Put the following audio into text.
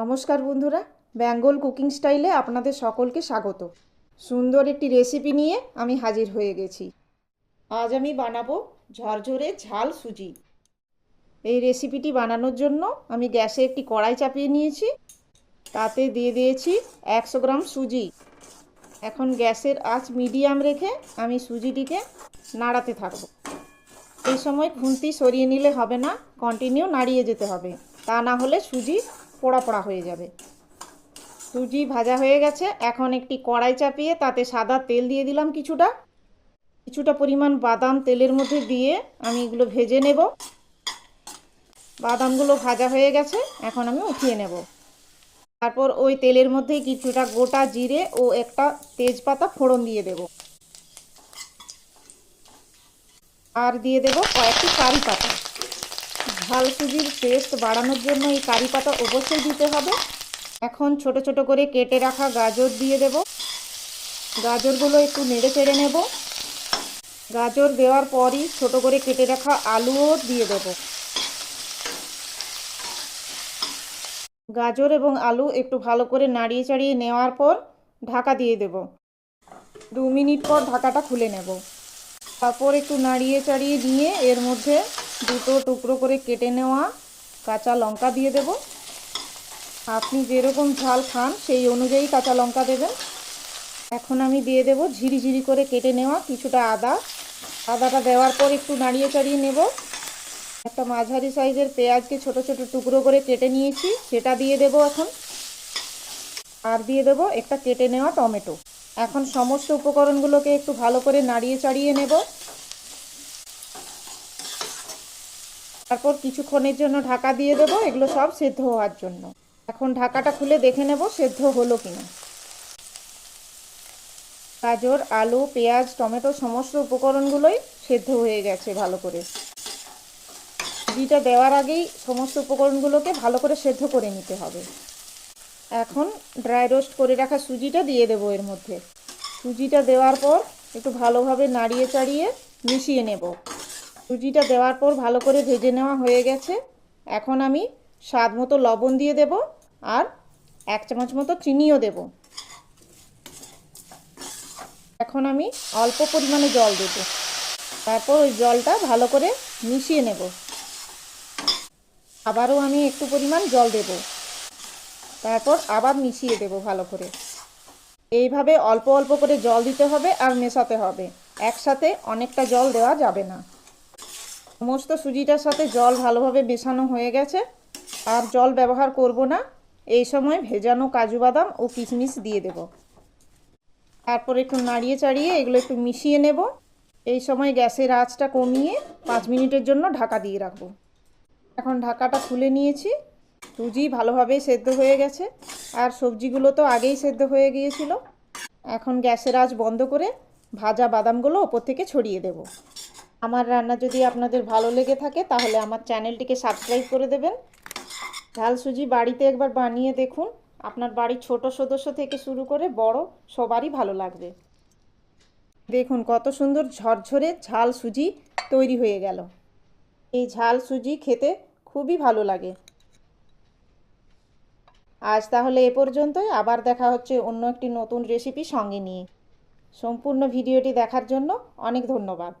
নমস্কার বন্ধুরা, বেঙ্গল কুকিং স্টাইলে আপনাদের সকলকে স্বাগত। সুন্দর একটি রেসিপি নিয়ে আমি হাজির হয়ে গেছি। আজ আমি বানাবো ঝরঝরে ঝাল সুজি। এই রেসিপিটি বানানোর জন্য আমি গ্যাসে একটি কড়াই চাপিয়ে নিয়েছি। তাতে দিয়ে দিয়েছি একশো গ্রাম সুজি। এখন গ্যাসের আঁচ মিডিয়াম রেখে আমি সুজিটিকে নাড়াতে থাকব। এই সময় খুন্তি সরিয়ে নিলে হবে না, কন্টিনিউ নাড়িয়ে যেতে হবে। তা না হলে সুজি পোড়া পোড়া হয়ে যাবে। সুজি ভাজা হয়ে গেছে। এখন একটি কড়াই চাপিয়ে তাতে সাদা তেল দিয়ে দিলাম কিছুটা। কিছুটা পরিমাণ বাদাম তেলের মধ্যে দিয়ে আমি এগুলো ভেজে নেব। বাদামগুলো ভাজা হয়ে গেছে। এখন আমি উঠিয়ে নেব। তারপর ওই তেলের মধ্যে কিছুটা গোটা জিরে ও একটা তেজপাতা ফোড়ন দিয়ে দেব। আর দিয়ে দেব কয়েকটি কারি পাতা। ঝাল সুজির টেস্ট বাড়ানোর জন্য এই কারি পাতা অবশ্যই দিতে হবে। এখন ছোট ছোট করে কেটে রাখা গাজর দিয়ে দেব। গাজরগুলো একটু নেড়ে চেড়ে নেব। গাজর দেওয়ার পরই ছোট করে কেটে রাখা আলুও দিয়ে দেব। গাজর এবং আলু একটু ভালো করে নাড়িয়ে চাড়িয়ে নেওয়ার পর ঢাকা দিয়ে দেব। দু মিনিট পর ঢাকাটা খুলে নেব। তারপর একটু নাড়িয়ে চাড়িয়ে নিয়ে এর মধ্যে দুটো টুকরো করে কেটে নেওয়া কাঁচা লঙ্কা দিয়ে দেব। আপনি যেরকম ঝাল খান, সেই অনুযায়ী কাঁচা লঙ্কা দেবেন। এখন আমি দিয়ে দেব ঝিরিঝিরি করে কেটে নেওয়া কিছুটা আদা। আদাটা দেওয়ার পর একটু নাড়িয়ে চাড়িয়ে নেব। একটা মাঝারি সাইজের পেঁয়াজকে ছোট ছোট টুকরো করে কেটে নিয়েছি, সেটা দিয়ে দেব এখন। আর দিয়ে দেব একটা কেটে নেওয়া টমেটো। এখন সমস্ত উপকরণগুলোকে একটু ভালো করে নাড়িয়ে চাড়িয়ে নেব। তারপর কিছুক্ষণের জন্য ঢাকা দিয়ে দেবো, এগুলো সব সেদ্ধ হওয়ার জন্য। এখন ঢাকাটা খুলে দেখে নেব সেদ্ধ হলো কিনা। গাজর, আলু, পেঁয়াজ, টমেটো সমস্ত উপকরণগুলোই সেদ্ধ হয়ে গেছে ভালো করে। ঘিটা দেওয়ার আগেই সমস্ত উপকরণগুলোকে ভালো করে সেদ্ধ করে নিতে হবে। এখন ড্রাই রোস্ট করে রাখা সুজিটা দিয়ে দেবো এর মধ্যে। সুজিটা দেওয়ার পর একটু ভালোভাবে নাড়িয়ে চাড়িয়ে মিশিয়ে নেব। সুজিটা দেওয়ার পর ভালো করে ভেজে নেওয়া হয়ে গেছে। এখন আমি স্বাদ মতো লবণ দিয়ে দেব আর এক চামচ মতো চিনিও দেব। এখন আমি অল্প পরিমাণে জল দেব। তারপর ওই জলটা ভালো করে মিশিয়ে নেব। আবারও আমি একটু পরিমাণ জল দেব। তারপর আবার মিশিয়ে দেব ভালো করে। এইভাবে অল্প অল্প করে জল দিতে হবে আর মেশাতে হবে। একসাথে অনেকটা জল দেওয়া যাবে না। সমস্ত সুজিটার সাথে জল ভালোভাবে মেশানো হয়ে গেছে। আর জল ব্যবহার করব না। এই সময় ভেজানো কাজু বাদাম ও কিশমিশ দিয়ে দেব। তারপর একটু নাড়িয়ে চাড়িয়ে এগুলো একটু মিশিয়ে নেব। এই সময় গ্যাসের আঁচটা কমিয়ে পাঁচ মিনিটের জন্য ঢাকা দিয়ে রাখব। এখন ঢাকাটা খুলে নিয়েছি। সুজি ভালোভাবেই সেদ্ধ হয়ে গেছে। আর সবজিগুলো তো আগেই সেদ্ধ হয়ে গিয়েছিল। এখন গ্যাসের আঁচ বন্ধ করে ভাজা বাদামগুলো ওপর থেকে ছড়িয়ে দেব। আমার রান্না যদি আপনাদের ভালো লেগে থাকে, তাহলে আমার চ্যানেলটিকে সাবস্ক্রাইব করে দেবেন। ঝাল সুজি বাড়িতে একবার বানিয়ে দেখুন। আপনার বাড়ির ছোট সদস্য থেকে শুরু করে বড়, সবারই ভালো লাগবে। দেখুন কত সুন্দর ঝরঝরে ঝাল সুজি তৈরি হয়ে গেল। এই ঝাল সুজি খেতে খুবই ভালো লাগে। আজ তাহলে এ পর্যন্তই। আবার দেখা হচ্ছে অন্য একটি নতুন রেসিপি সঙ্গে নিয়ে। সম্পূর্ণ ভিডিওটি দেখার জন্য অনেক ধন্যবাদ।